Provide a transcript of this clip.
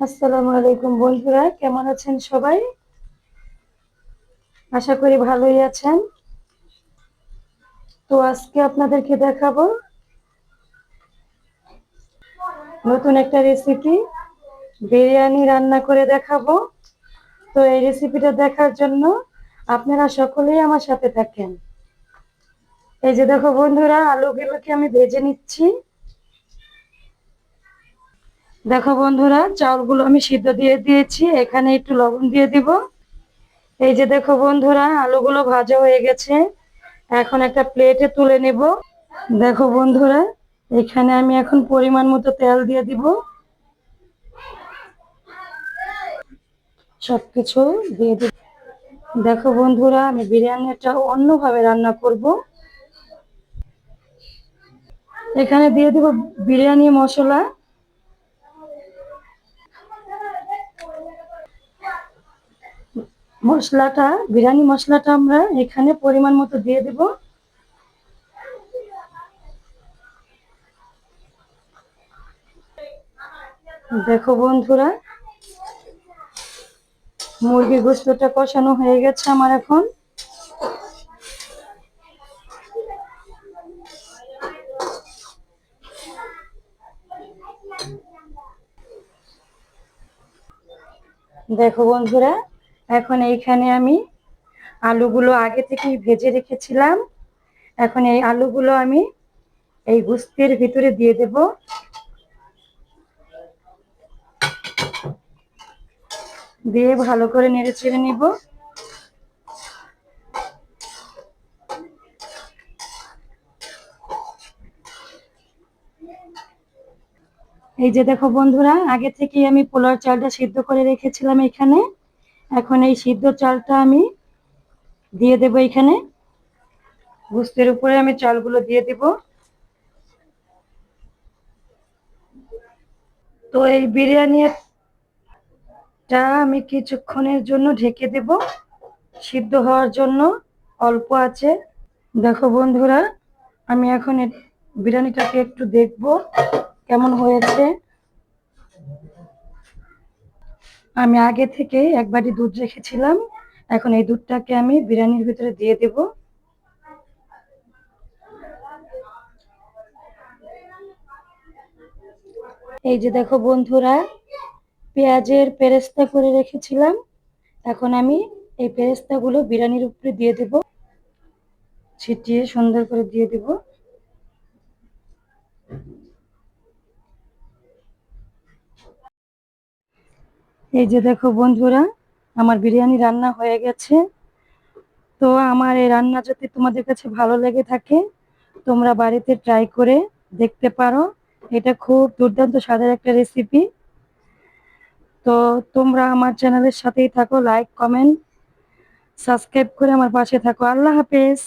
আসসালামু আলাইকুম বন্ধুরা, কেমন আছেন সবাই? আশা করি ভালোই আছেন। তো আজকে আপনাদেরকে দেখাবো নতুন একটা রেসিপি বিরিয়ানি রান্না করে দেখাবো। তো এই রেসিপিটা দেখার জন্য আপনারা সকলেই আমার সাথে থাকেন। এই যে দেখো বন্ধুরা, আলুগুলোকে আমি ভেজে নিচ্ছি। দেখো বন্ধুরা, চাউলগুলো আমি সিদ্ধ দিয়ে দিয়েছি, এখানে একটু লবণ দিয়ে দিব। এই যে দেখো বন্ধুরা, আলুগুলো ভাজা হয়ে গেছে। এখন একটা প্লেটে তুলে নেব। দেখো বন্ধুরা, এখানে আমি এখন পরিমাণ মতো তেল দিয়ে দিব। সবকিছু দিয়ে দিব। দেখো বন্ধুরা, আমি বিরিয়ানিটা অন্যভাবে রান্না করব। এখানে দিয়ে দিব বিরিয়ানি মশলা। মশলাটা, বিরিয়ানি মশলাটা আমরা এখানে পরিমাণ মতো দিয়ে দেব। দেখো বন্ধুরা মুরগি গোস্তটা কষানো হয়ে গেছে আমার এখন। দেখো বন্ধুরা এখন এইখানে আমি আলুগুলো আগে থেকেই ভেজে রেখেছিলাম। এখন এই আলুগুলো আমি এই গুস্তির ভিতরে দিয়ে দেব। দিয়ে ভালো করে নেড়ে চেড়ে নিব। এই যে দেখো বন্ধুরা, আগে থেকেই আমি পোলার চালটা সিদ্ধ করে রেখেছিলাম এখানে। এখন এই সিদ্ধ চালটা আমি দিয়ে দেব এখানে। গুস্তের উপরে আমি চালগুলো দিয়ে দেব। তো এই বিরিয়ানিটা আমি কিছুক্ষণের জন্য ঢেকে দেব। সিদ্ধ হওয়ার জন্য অল্প আছে। দেখো বন্ধুরা, আমি এখন বিরিয়ানিটাকে একটু দেখব কেমন হয়েছে। আমি আগে থেকে এক বাটি দুধ রেখেছিলাম। এখন এই দুধটাকে আমি বিরিয়ানির ভিতরে দিয়ে দেব। এই যে দেখো বন্ধুরা, পেঁয়াজের পেরেস্তা করে রেখেছিলাম। এখন আমি এই পেরেস্তাগুলো বিরিয়ানির উপরে দিয়ে দেব। ছিটিয়ে সুন্দর করে দিয়ে দেব। এই যে দেখো বন্ধুরা, আমার বিরিয়ানি রান্না হয়ে গেছে। তো আমার এই রান্না যদি তোমাদের কাছে ভালো লেগে থাকে, তোমরা বাড়িতে ট্রাই করে দেখতে পারো। এটা খুব দুর্দান্ত স্বাদের একটা রেসিপি তো তোমরা আমার চ্যানেলের সাথেই থাকো লাইক কমেন্ট সাবস্ক্রাইব করে আমার পাশে থাকো। আল্লাহ হাফেজ!